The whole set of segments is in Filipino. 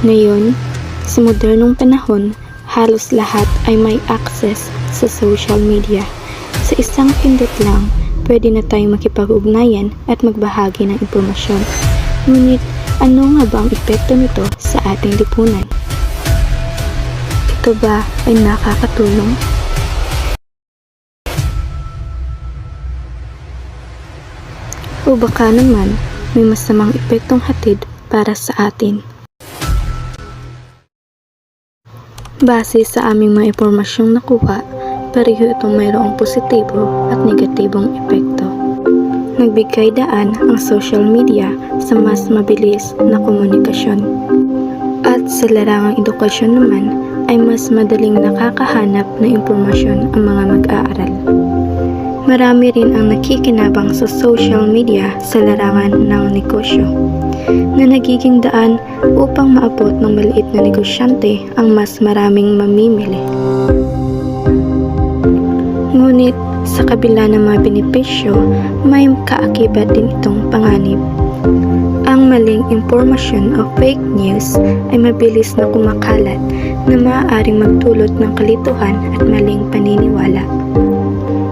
Ngayon, sa modernong panahon, halos lahat ay may access sa social media. Sa isang pindot lang, pwede na tayong makipag-ugnayan at magbahagi ng impormasyon. Ngunit, ano nga ba ang epekto nito sa ating lipunan? Ito ba ay nakakatulong? O baka naman may masamang epektong hatid para sa atin? Base sa aming mga impormasyong nakuha, pareho itong mayroong positibo at negatibong epekto. Nagbigay daan ang social media sa mas mabilis na komunikasyon. At sa larangang edukasyon naman ay mas madaling nakakahanap ng impormasyon ang mga mag-aaral. Marami rin ang nakikinabang sa social media sa larangan ng negosyo na nagiging daan upang maabot ng maliit na negosyante ang mas maraming mamimili. Ngunit sa kabila ng mga benepisyo, may kaakibat din itong panganib. Ang maling impormasyon o fake news ay mabilis na kumakalat na maaaring magdulot ng kalituhan at maling paniniwala.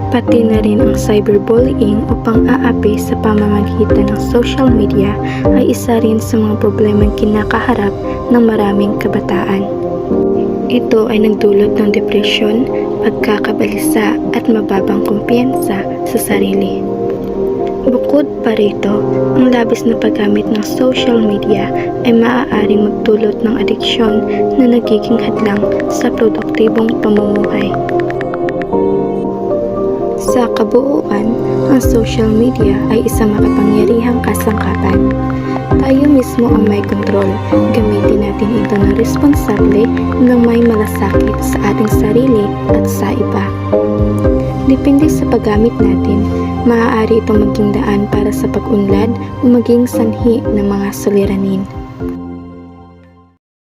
Pati na rin ang cyberbullying o pang-aapi sa pamamagitan ng social media ay isa rin sa mga problemang kinakaharap ng maraming kabataan. Ito ay nagdulot ng depresyon, pagkakabalisa at mababang kumpiyansa sa sarili. Bukod pa rito, ang labis na paggamit ng social media ay maaaring magdulot ng adiksyon na nagiging hadlang sa produktibong pamumuhay. Sa kabuuan, ang social media ay isang makapangyarihang kasangkapan. Tayo mismo ang may kontrol. Gamitin natin ito ng responsable nang may malasakit sa ating sarili at sa iba. Depende sa paggamit natin, maaari itong maging daan para sa pag-unlad o maging sanhi ng mga suliranin.